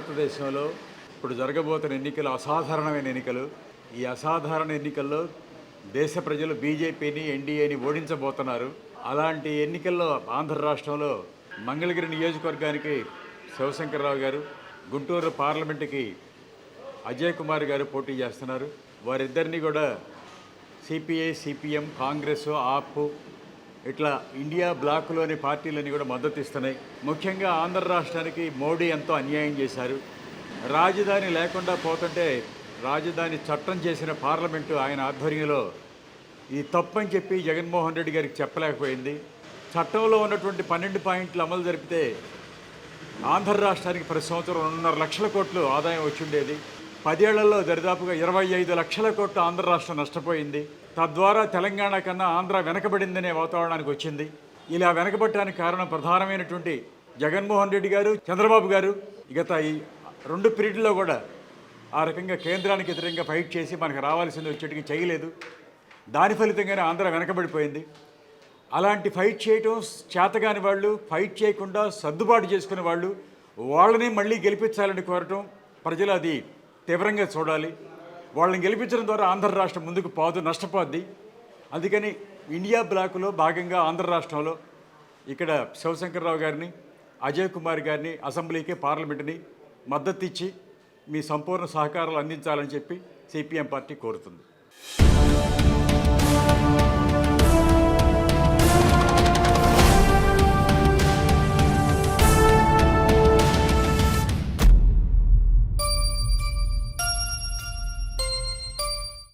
భారతదేశంలో ఇప్పుడు జరగబోతున్న ఎన్నికలు అసాధారణమైన ఎన్నికలు. ఈ అసాధారణ ఎన్నికల్లో దేశ ప్రజలు బీజేపీని ఎన్డీఏని ఓడించబోతున్నారు. అలాంటి ఎన్నికల్లో ఆంధ్ర రాష్ట్రంలో మంగళగిరి నియోజకవర్గానికి శివశంకర్రావు గారు గుంటూరు పార్లమెంటుకి అజయ్ కుమార్ గారు పోటీ చేస్తున్నారు. వారిద్దరిని కూడా సిపిఐ సిపిఎం కాంగ్రెస్ ఆప్ ఇట్లా ఇండియా బ్లాక్లోని పార్టీలన్నీ కూడా మద్దతు ఇస్తున్నాయి ముఖ్యంగా ఆంధ్ర రాష్ట్రానికి మోడీ ఎంతో అన్యాయం చేశారు. రాజధాని లేకుండా పోతుంటే రాజధాని చట్టం చేసిన పార్లమెంటు ఆయన ఆధ్వర్యంలో ఇది తప్పని చెప్పి జగన్మోహన్ రెడ్డి గారికి చెప్పలేకపోయింది. చట్టంలో ఉన్నటువంటి పన్నెండు పాయింట్లు అమలు జరిపితే ఆంధ్ర రాష్ట్రానికి ప్రతి సంవత్సరం రెండున్నర లక్షల కోట్లు ఆదాయం వచ్చిండేది పదేళ్ళలో దరిదాపుగా ఇరవై ఐదు లక్షల కోట్లు ఆంధ్ర రాష్ట్రం నష్టపోయింది. తద్వారా తెలంగాణ కన్నా ఆంధ్ర వెనకబడిందనే వాతావరణానికి వచ్చింది. ఇలా వెనకబట్టడానికి కారణం ప్రధానమైనటువంటి జగన్మోహన్ రెడ్డి గారు చంద్రబాబు గారు. గత ఈ రెండు పీరియడ్లో కూడా ఆ రకంగా కేంద్రానికి వ్యతిరేకంగా ఫైట్ చేసి మనకు రావాల్సింది వచ్చేటికి చేయలేదు. దాని ఫలితంగానే ఆంధ్ర వెనకబడిపోయింది. అలాంటి ఫైట్ చేయటం చేతగాని వాళ్ళు ఫైట్ చేయకుండా సర్దుబాటు చేసుకునే వాళ్ళు వాళ్ళని మళ్ళీ గెలిపించాలని కోరటం ప్రజలు అది తీవ్రంగా చూడాలి. వాళ్ళని గెలిపించడం ద్వారా ఆంధ్ర రాష్ట్రం ముందుకు పోదు నష్టపోద్ది. అందుకని ఇండియా బ్లాకులో భాగంగా ఆంధ్ర రాష్ట్రంలో ఇక్కడ శివశంకర్రావు గారిని అజయ్ కుమార్ గారిని అసెంబ్లీకి పార్లమెంటుని మద్దతు ఇచ్చి మీ సంపూర్ణ సహకారాలు అందించాలని చెప్పి సిపిఎం పార్టీ కోరుతుంది.